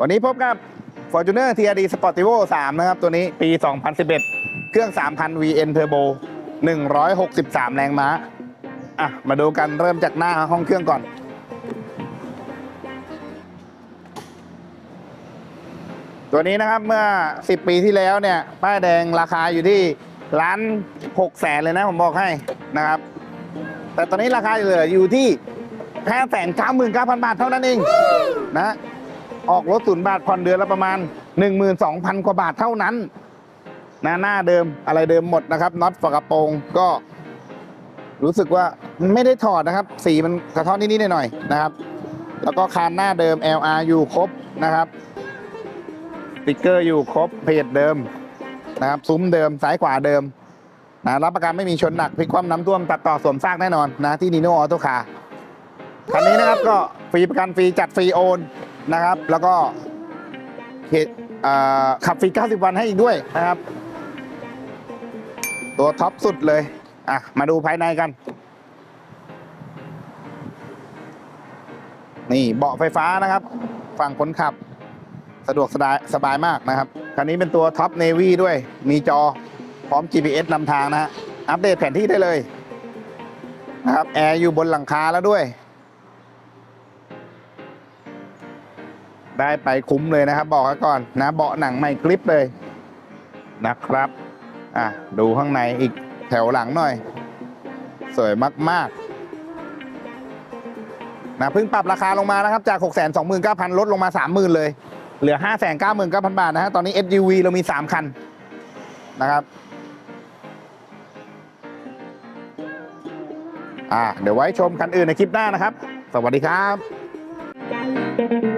วันนี้พบกับ Fortuner TRD Sportivo 3 นะครับ ตัวนี้ปี 2011 เครื่อง 3,000 VN Turbo 163 แรงม้า อะ มาดูกันเริ่มจากหน้าห้องเครื่องก่อน ตัวนี้นะครับเมื่อ 10 ปีที่แล้วเนี่ย ป้ายแดงราคาอยู่ที่ล้าน6แสนเลยนะผมบอกให้นะครับ แต่ตอนนี้ราคาเหลืออยู่ที่แค่แสนเก้าหมื่นเก้าพันบาทเท่านั้นเองนะ ออกรถศูนย์บาทผ่อนเดือนละประมาณ 12,000 กว่าบาทเท่านั้นนะหน้าเดิมอะไรเดิมหมดนะครับน็อตฝากระโปรงก็ รู้สึกว่าไม่ได้ถอดนะครับ สีมันกระท้อนนิดๆหน่อยๆนะครับ แล้วก็คานหน้าเดิม LR อยู่ครบนะครับสติ๊กเกอร์อยู่ครบเพจเดิมนะครับซุ้มเดิมซ้ายขวาเดิมนะรับประกันไม่มีชนหนักพลิกคว่ำน้ำท่วมตัดต่อสวมซากแน่นอนนะที่นีโนออโตคาร์คันนี้นะครับก็ฟรีประกันฟรีจัดฟรีโอน นะครับ แล้วก็เหตุอ่าขับฟรี 90 วันให้อีกด้วยนะครับ ตัวท็อปสุดเลย อะ มาดูภายในกัน นี่เบาะไฟฟ้านะครับ ฝั่งคนขับ สะดวกสบายสบายมากนะครับ คันนี้เป็นตัวท็อปเนวีด้วย มีจอพร้อม GPS นำทางนะฮะ อัปเดตแผนที่ได้เลยนะครับ แอร์อยู่บนหลังคาแล้วด้วย ได้ไปคุ้มเลยนะครับ บอกก่อนนะเบาะหนังใหม่กริปเลยนะครับอะดูข้างในอีกแถวหลังหน่อย สวยมากๆนะเพิ่งปรับราคาลงมานะครับ จาก 6 2 9 0 0 0ลดลงมา 30,000 เลย เหลือ 5 9 9 0 0 0 บาทนะฮะตอนนี้ SUV เรามี 3 คันนะครับอ่าเดี๋ยวไว้ชมคันอื่นในคลิปหน้านะครับ สวัสดีครับ